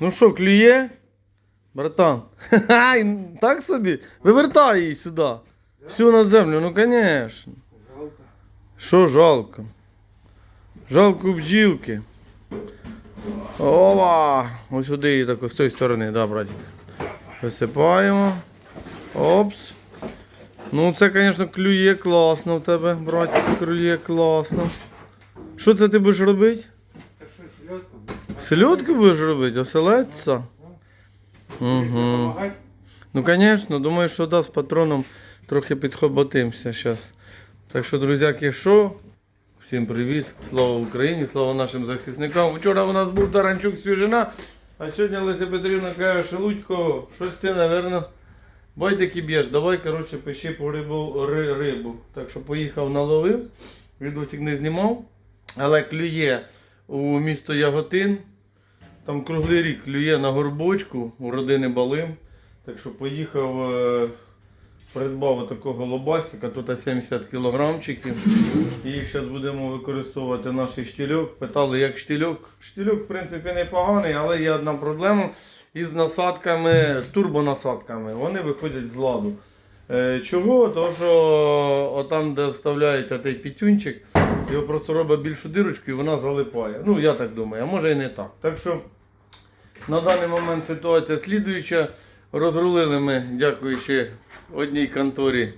Ну що, клює? Братан. Ха-ха, так собі? Вивертай її сюди. Всю на землю, ну звісно. Жалко. Що жалко? Жалко бджілки. Ова! Ось сюди її так, з тої сторони, да, братик. Висипаємо. Опс. Ну це, звісно, клює класно в тебе, братик, клює класно. Що це ти будеш робити? Що? Селедки будеш робити, оселедця? Угу. Ну, звісно, думаю, що да, з патроном трохи підхоботимося зараз. Так що, друзяки, що? Всім привіт, слава Україні, слава нашим захисникам. Вчора у нас був Таранчук свіжина, а сьогодні Леся Петрівна каже, Шелудько, щось ти, напевно, байдики б'єш, давай, коротше, пиши по рибу, ри, рибу. Так що поїхав наловив, відосик не знімав, але клює у місто Яготин. Там круглий рік клює на горбочку у родини Балим. Так що поїхав, е, придбав такого лобасика, тут 70 кілограмчиків. І їх зараз будемо використовувати наш штільок. Питали, як штільок. Штільок, в принципі, непоганий, але є одна проблема із насадками, турбонасадками. Вони виходять з ладу. Е, Чого? Тому що отам, де вставляється той пітюнчик, його просто робить більшу дирочку і вона залипає. Ну, я так думаю, а може і не так. Так що на даний момент ситуація слідуюча. Розрулили ми, дякуючи одній конторі,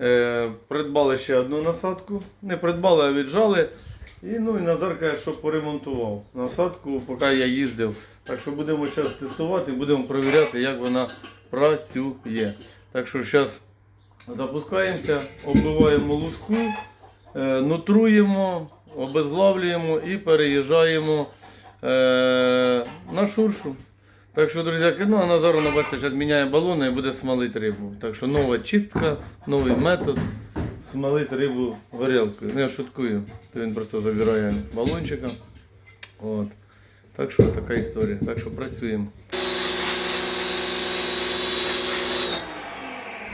е, придбали ще одну насадку. Не придбали, а віджали. І, ну, і Назар що поремонтував насадку, поки я їздив. Так що будемо зараз тестувати, будемо перевіряти, як вона працює. Так що зараз запускаємося, оббиваємо луску, нутруємо, обезглавлюємо і переїжджаємо е, на шуршу. Так що, друзяки, ну а Назар, на бачите, зараз міняє балони і буде смалити рибу. Так що нова чистка, новий метод смалити рибу горілкою. Ну, я шуткую, то він просто забирає балончика. От. Так що така історія. Так що працюємо.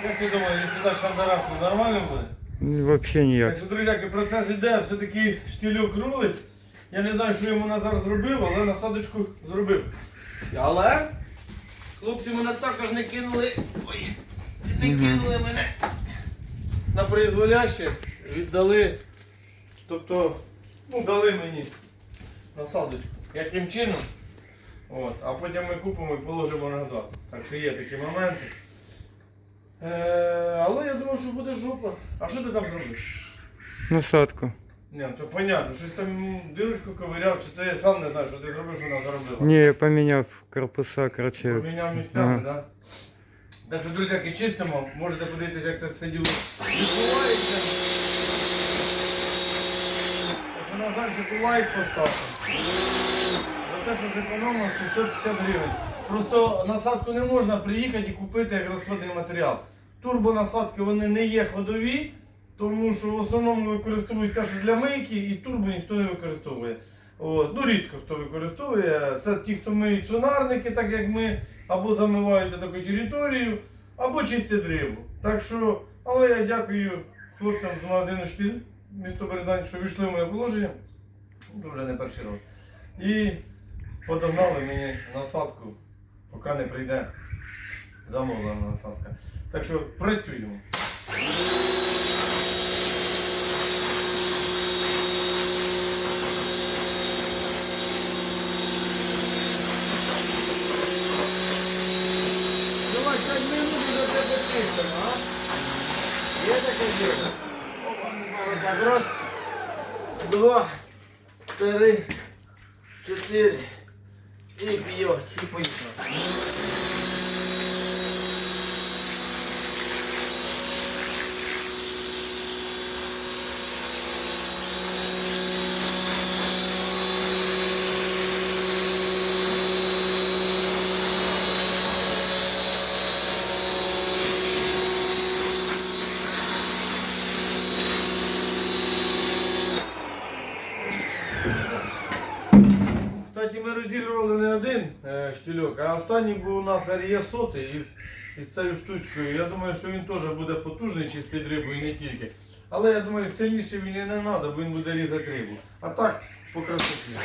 Як ти думаєш, якщо так шандарах, то нормально буде? Вообще ніяк. Так що, друзяки, процес іде, все-таки штільок рулить. Я не знаю, що йому Назар зробив, але насадочку зробив. Але хлопці мене також не кинули. Ой, не кинули мене на призволяще, віддали. Тобто, ну, дали мені насадочку. Яким чином? От, а потім ми купимо і положимо назад. Так що є такі моменти. Е, але я думаю, що буде жопа. А що ти там зробиш? Насадку. Ні, то понятно, щось там дирочку ковиряв, чи ти сам не знаєш, що ти зробив, що вона заробила. Ні, я поміняв корпуса, короче. Поміняв місцями, Ага. так? Да? Так що, друзяки, чистимо, можете подивитися, як це все діло відбувається. Так що на зайчику лайк поставте. За те, що зекономив 650 гривень. Просто насадку не можна приїхати і купити як розходний матеріал. Турбонасадки вони не є ходові, тому що в основному використовуються що для мийки і турбо ніхто не використовує. От. Ну, рідко хто використовує. Це ті, хто миють сонарники, так як ми, або замивають таку територію, або чистять рибу. Так що, але я дякую хлопцям з магазину штиль, місто Березань, що війшли в моє положення. Це вже не перший раз. І подогнали мені насадку, поки не прийде замовлена насадка. Так що працюємо. Давай 5 минут до тебе чистимо, а? Є таке діло? Так, раз, два, три, чотири いいビデオを引き継ます Кстати, ми розігрували не один е, штільок, а останній був у нас Арія сотий із, із цією штучкою. Я думаю, що він теж буде потужний чистити рибу і не тільки. Але я думаю, сильніше він і не треба, бо він буде різати рибу. А так, по красоті.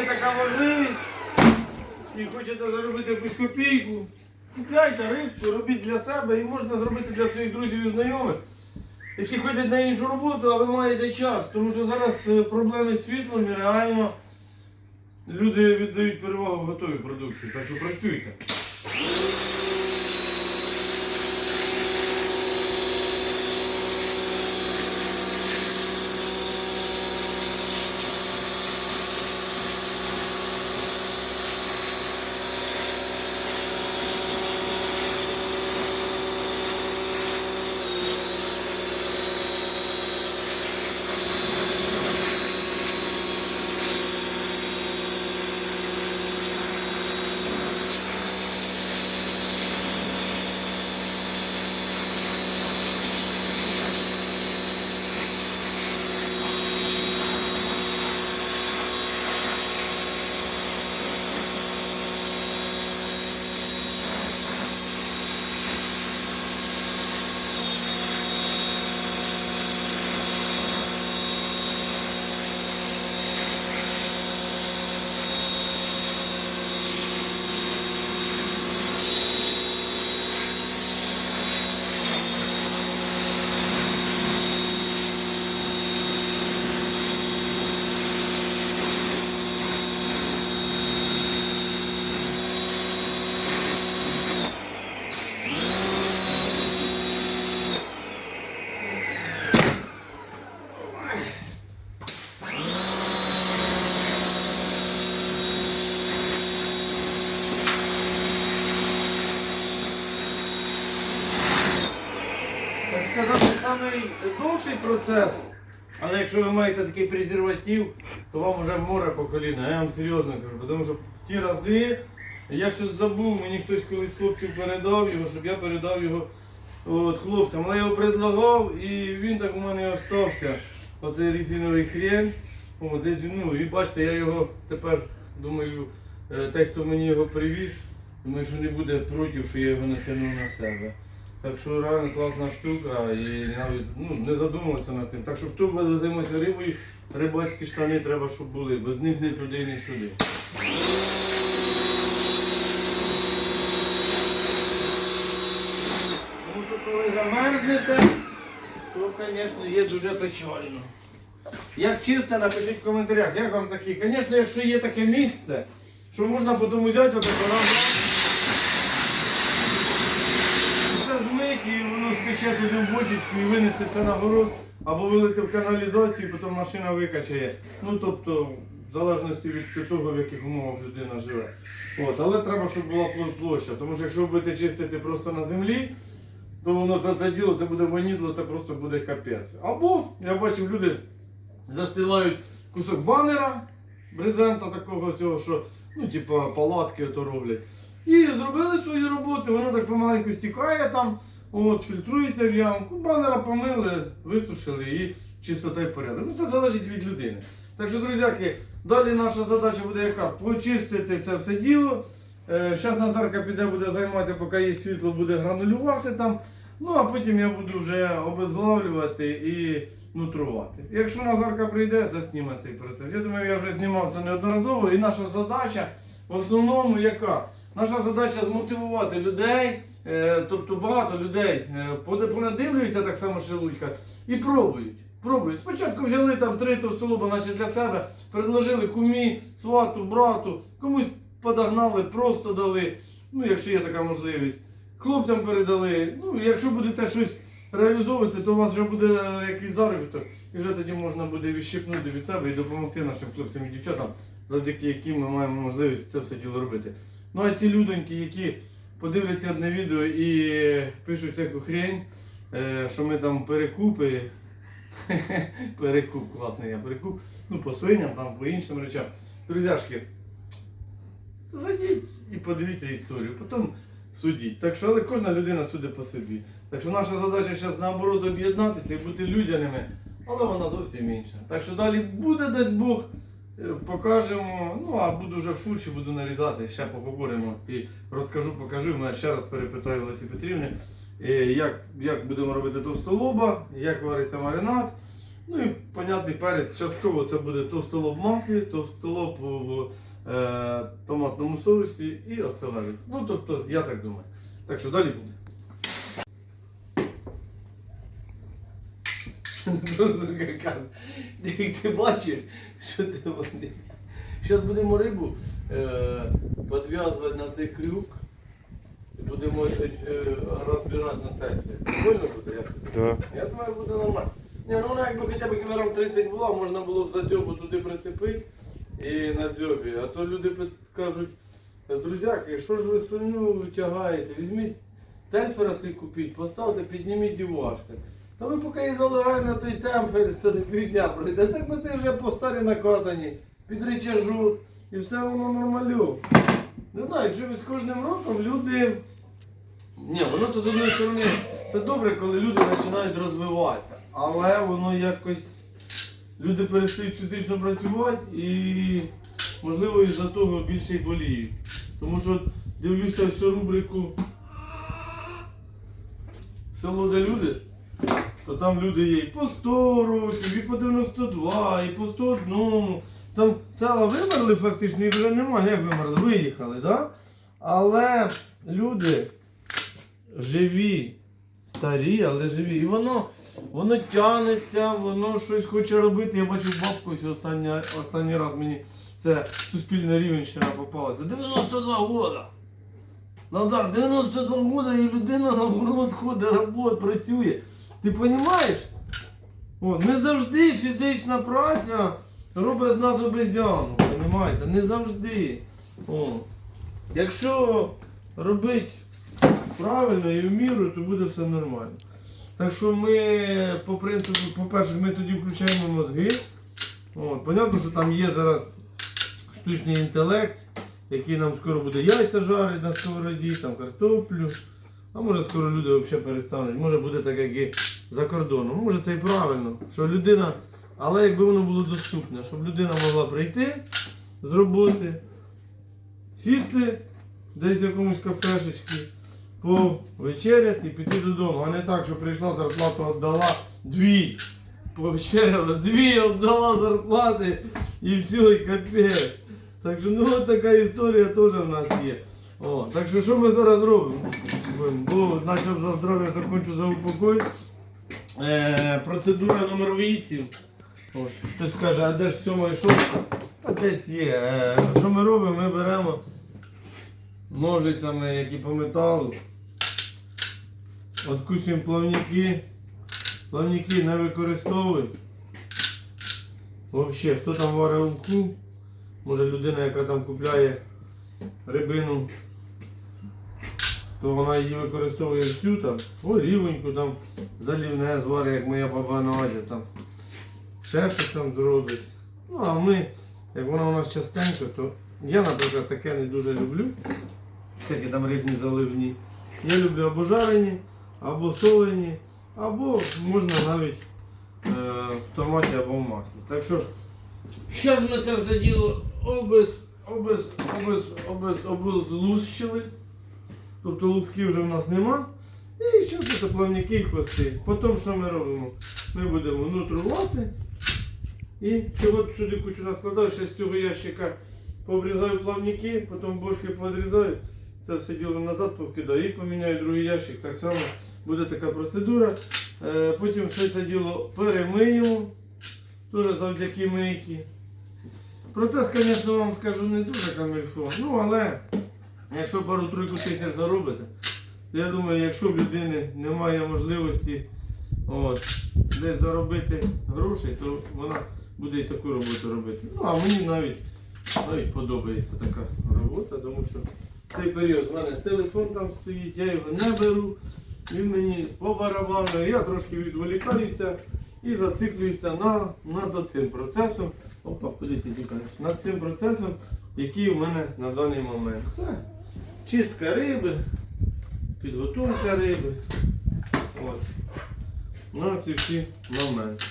є така можливість і хочете заробити якусь копійку, купляйте рибку, робіть для себе і можна зробити для своїх друзів і знайомих, які ходять на іншу роботу, а ви маєте час. Тому що зараз е, проблеми з світлом і реально люди віддають перевагу готовій продукції. Так що працюйте. Сказати, довший процес. Але якщо ви маєте такий презерватив, то вам вже море по коліна. Я вам серйозно кажу, тому що ті рази я щось забув, мені хтось колись хлопців передав його, щоб я передав його от, хлопцям. Але я його предлагав і він так у мене і остався. Оцей резиновий хрен. О, десь, ну, і бачите, я його тепер думаю, е, той, хто мені його привіз, думаю, що не буде проти, що я його натягнув на себе. Так що реально класна штука і навіть ну, не задумувався над цим. Так що хто буде займатися рибою, рибацькі штани треба, щоб були. Без них ні туди, ні сюди. Тому що коли замерзнете, то, звісно, є дуже печально. Як чисте, напишіть в коментарях, як вам такі. Звісно, якщо є таке місце, що можна потім взяти отако раз. Це змить скаче туди в бочечку і винести це на город, або вилити в каналізацію, потім машина викачає. Ну тобто, в залежності від того, в яких умовах людина живе. От, але треба, щоб була площа, тому що якщо ви будете чистити просто на землі, то воно це, це діло, це буде вонідло, це просто буде капець. Або, я бачив, люди застилають кусок банера, брезента такого цього, що, ну, типа, палатки ото роблять. І зробили свою роботу, воно так помаленьку стікає там, от, фільтрується в ямку, банера помили, висушили і чистота і порядок. Ну, це залежить від людини. Так що, друзяки, далі наша задача буде яка? Почистити це все діло. Зараз Назарка піде буде займатися, поки є світло, буде гранулювати там. Ну а потім я буду вже обезглавлювати і нутрувати. Якщо Назарка прийде, засніме цей процес. Я думаю, я вже знімав це неодноразово. І наша задача в основному яка? Наша задача змотивувати людей, е, тобто багато людей е, понадивлюються так само шелудька і пробують. Пробують. Спочатку взяли там три товстолоба, наче для себе, предложили кумі, свату, брату, комусь подогнали, просто дали, ну якщо є така можливість. Хлопцям передали. Ну, якщо будете щось реалізовувати, то у вас вже буде е, якийсь заробіток, і вже тоді можна буде відщипнути від себе і допомогти нашим хлопцям і дівчатам, завдяки яким ми маємо можливість це все діло робити. Ну а ті людоньки, які подивляться одне відео і пишуть всяку хрень, е, що ми там перекупи. Перекуп, класний я перекуп. Ну, по свиням, там, по іншим речам. Друзяшки, зайдіть і подивіться історію, потім судіть. Так що, але кожна людина судить по собі. Так що наша задача зараз наоборот об'єднатися і бути людяними, але вона зовсім інша. Так що далі буде десь Бог, покажемо. Ну а буду вже в фурші, буду нарізати, ще поговоримо і розкажу, покажу. Ми ще раз перепитаю Лесі Петрівни, е, як, як будемо робити товстолоба, як вариться маринад. Ну і понятний перець, частково це буде товстолоб мафлі, товстолоб в е, томатному соусі і оселедець. Ну тобто, я так думаю. Так що далі буде. Ти, бачиш, що ти вони. Зараз будемо рибу е, підв'язувати на цей крюк і будемо е, розбирати на тельфі. Прикольно буде? Як? Да. Я думаю, буде нормально. Ні, ну вона якби хоча б кілограм 30 була, можна було б за дзьобу туди прицепити і на дзьобі. А то люди кажуть, друзяки, що ж ви свиню тягаєте? Візьміть тельфера свій купіть, поставте, підніміть і важте. Та ви поки її заливаєте на той темфер, це півдня пройде. Так ми ти вже по старі накатані, під речажу, і все воно нормальо. Не знаю, ви з кожним роком люди. Ні, воно то з однієї сторони це добре, коли люди починають розвиватися. Але воно якось люди перестають фізично працювати і можливо із-за того більше й боліють. Тому що дивлюся всю рубрику Село де люди, то там люди є і по 100 років, і по 92, і по 101. Там села вимерли фактично, їх вже немає. Як вимерли? Виїхали? Да? Але люди живі, старі, але живі. І воно, воно тянеться, воно щось хоче робити. Я бачив бабку ось останній, останній раз мені це суспільна рівенщина попалася. 92 года. Назар, 92 года і людина на город ходить, робить, працює. Ти розумієш? Не завжди фізична праця робить з нас обезьяну, розумієте? Не завжди. О. Якщо робити правильно і в міру, то буде все нормально. Так що ми, по принципу, по-перше, ми тоді включаємо мозги. От, понятно, що там є зараз штучний інтелект, який нам скоро буде яйця жарити на сковороді, там картоплю. А може скоро люди взагалі перестануть. Може буде так, як і за кордоном. Може це і правильно, що людина, але якби воно було доступне, щоб людина могла прийти з роботи, сісти десь в якомусь кафешечці, повечеряти і піти додому. А не так, що прийшла зарплату віддала дві. Повечеряла, дві віддала зарплати і все, і капець. Так що ну от така історія теж в нас є. О, так що що ми зараз робимо? Бо почав за здоров'я, закончу за упокой. Е, процедура номер 8. Ось, хтось скаже, а де ж сьома і шоста? А десь є. Е, що ми робимо? Ми беремо ножицями, які по металу. Откусуємо плавники. Плавники не використовуємо. Взагалі, хто там варить уху? Може людина, яка там купляє рибину, то вона її використовує всю там, олівоньку там, залівне зварить, як моя баба Надя там. Ще там зробить. Ну а ми, як вона у нас частенько, то я, наприклад, таке не дуже люблю. Всякі там рибні заливні. Я люблю або жарені, або солені, або можна навіть е, в томаті або в маслі. Так що зараз ми це все діло обез, обез, обез, обез, обезлущили. Тобто лусків вже в нас нема. І ще це плавники і хвости. Потім що ми робимо? Ми будемо нутрувати. І чого сюди кучу наскладаю, ще з цього ящика пообрізаю плавники, потім бошки подрізаю, це все діло назад покидаю і поміняю другий ящик. Так само буде така процедура. Е, Потім все це діло перемиємо, теж завдяки мийки. Процес, звісно, вам скажу не дуже камільфо. Ну, але якщо пару-тройку тисяч заробите, то я думаю, якщо в людини немає можливості от, десь заробити грошей, то вона буде і таку роботу робити. Ну, а мені навіть, навіть подобається така робота, тому що в цей період в мене телефон там стоїть, я його не беру, він мені по барабану, я трошки відволікаюся і зациклююся на, над цим процесом. Опа, куди? Над цим процесом, який у мене на даний момент. Це чистка риби, підготовка риби. От. На ці всі моменти.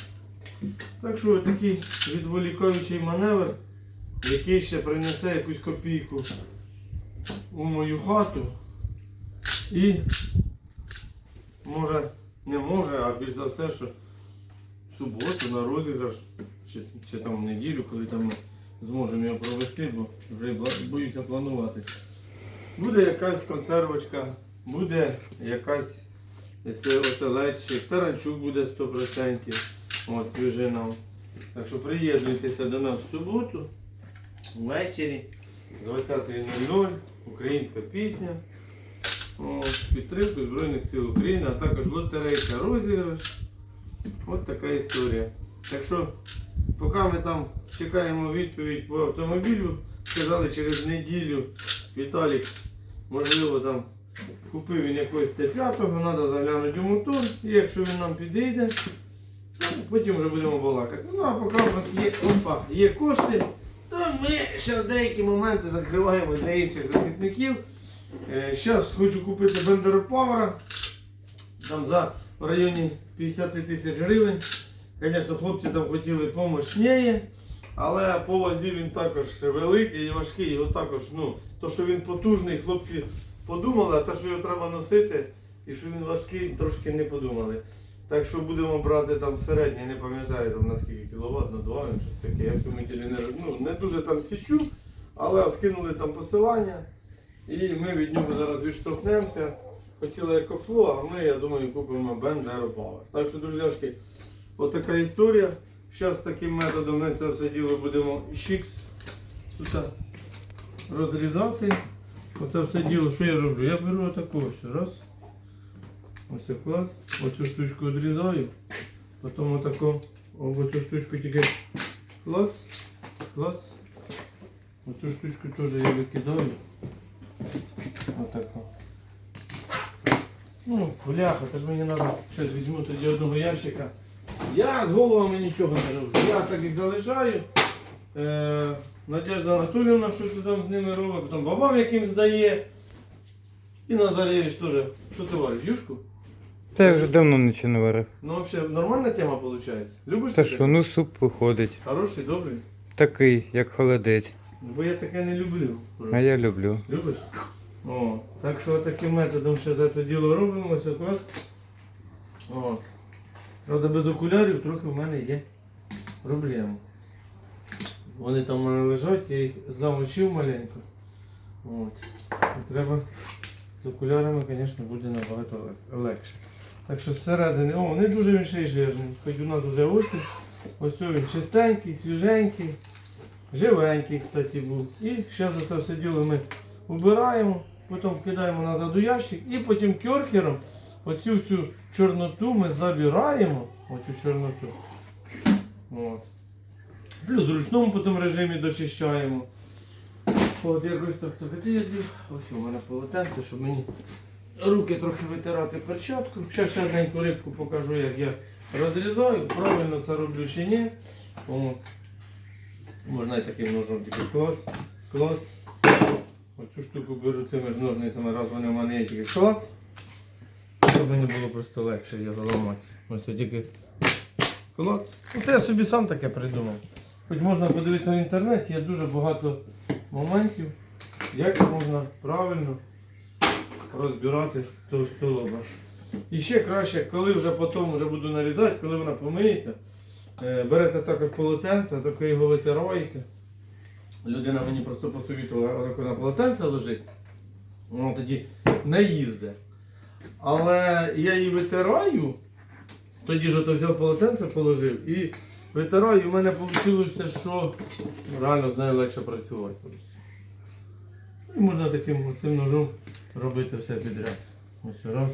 Так що такий відволікаючий маневр, який ще принесе якусь копійку у мою хату. І може, не може, а більш за все, що в суботу на розіграш, чи, чи там в неділю, коли там ми зможемо його провести, бо вже боюся планувати. Буде якась консервочка, буде якась оселедчик, таранчук буде 100%. От, свіжина. Так що приєднуйтеся до нас в суботу, ввечері, з 20.00, українська пісня. От, підтримку Збройних сил України, а також лотерейка розіграш. От така історія. Так що, поки ми там чекаємо відповідь по автомобілю, сказали через неділю Віталік, можливо, там купив він якогось Т5, треба заглянути у мотор, і якщо він нам підійде, ну, потім вже будемо балакати. Ну а поки у нас є, опа, є кошти, то ми ще деякі моменти закриваємо для інших захисників. Зараз хочу купити Бендера Power. Там за в районі 50 тисяч гривень. Звісно, хлопці там хотіли помощніє, але по вазі він також великий і важкий. Його також, ну, то, що він потужний, хлопці подумали, а те, що його треба носити і що він важкий, трошки не подумали. Так що будемо брати там середній, не пам'ятаю там на кіловат, на 2 він щось таке. Я в цьому ділі не, ну, не дуже там січу, але скинули там посилання. І ми від нього зараз відштовхнемося. Хотіли екофло, а ми, я думаю, купимо Бендеро Power. Так що, друзяшки, отака історія. Зараз таким методом ми це все діло будемо щікс тут розрізати. Оце все діло, що я роблю? Я беру отаку ось. Раз. Ось клас. Оцю штучку відрізаю. Потім отаку, оцю штучку тільки клас. Клас. Оцю штучку теж я викидаю. Отако. Ну, бляха, то ж мені треба щось візьму тоді одного ящика. Я з головами нічого не роблю. Я так їх залишаю. Е, Надежда Анатоліївна щось там з ними робить, потім бабам яким здає. І Назаревич теж. Що ти вариш, юшку? Та я вже давно нічого не варив. Ну взагалі нормальна тема виходить. Любиш Та таке? що, ну суп виходить. Хороший, добрий. Такий, як холодець. Бо я таке не люблю. А я люблю. Любиш? О, так що таким методом ще за це діло робимо. Ось так. О. Правда, без окулярів трохи в мене є проблема. Вони там в мене лежать, я їх замочив маленько. От. І треба з окулярами, звісно, буде набагато легше. Так що зсередини, о, не дуже він ще й жирний. Хоч у нас вже осінь. Ось він чистенький, свіженький, живенький, кстати, був. І зараз це все діло ми убираємо, потім вкидаємо назад у ящик і потім кьорхером оцю всю чорноту ми забираємо. Оцю чорноту. От. Плюс в ручному потім режимі дочищаємо. От якось так так. Де? Ось у мене полотенце, щоб мені руки трохи витирати перчатку. Ще ще рибку покажу, як я розрізаю. Правильно це роблю чи ні. О. Можна і таким ножом тільки клас, клас. Оцю штуку беру цими ж ножницями, раз вони в мене є тільки клас. Мені було просто легше його ламати. Ось я тільки клас. Ну, Це я собі сам таке придумав. Хоч можна подивитися в інтернеті, є дуже багато моментів, як можна правильно розбирати товстолоба. І ще краще, коли вже потім вже буду нарізати, коли вона помиється, е, берете також полотенце, таке його витираєте. Людина мені просто посовітувала отако на полотенце лежить, воно тоді не їздить. Але я її витираю, тоді ж ото взяв полотенце, положив і витираю, і в мене вийшло, що реально з нею легше працювати. Ну, І можна таким цим ножом робити все підряд. Ось раз.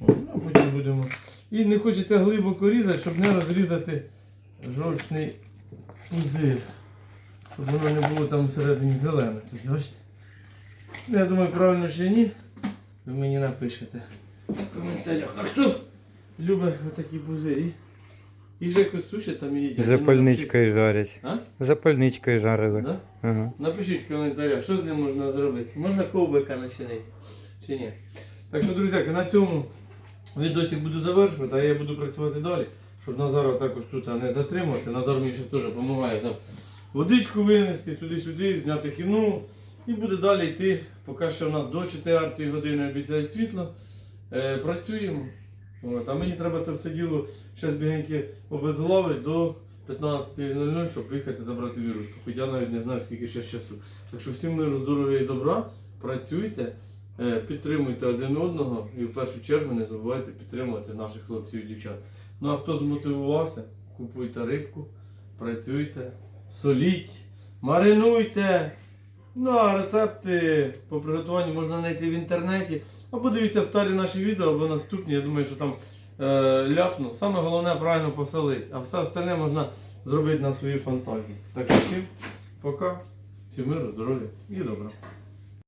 О, ну, а потім будемо. І не хочеться глибоко різати, щоб не розрізати жовчний пузир. Щоб воно не було там всередині зелене. Ну, Я думаю, правильно чи ні. Ви мені напишете в коментарях. А хто любить отакі пузирі? Їх же якось сушать там і їдять. Запальничкою жарять. А? Запальничкою жарили. Да? Ага. Напишіть в коментарях, що з ним можна зробити. Можна ковбика начинити чи ні. Так що, друзяки, на цьому відосик буду завершувати, а я буду працювати далі, щоб Назара також тут не затримувати. Назар мені ще теж допомагає там водичку винести, туди-сюди, зняти кіно. І буде далі йти, поки що в нас до 4 години обіцяють світло. Е, працюємо. От, а мені треба це все діло ще бігеньки обезглавити до 15.00, щоб поїхати забрати віруску. Хоч я навіть не знаю, скільки ще часу. Так що всім миру, здоров'я і добра, працюйте, е, підтримуйте один одного і в першу чергу не забувайте підтримувати наших хлопців і дівчат. Ну а хто змотивувався, купуйте рибку, працюйте, соліть, маринуйте. Ну а рецепти по приготуванню можна знайти в інтернеті. Або дивіться старі наші відео, або наступні. Я думаю, що там е, ляпну. Саме головне правильно посолити, а все остальне можна зробити на своїй фантазії. Так що всім пока, всім миру, здоров'я і добра.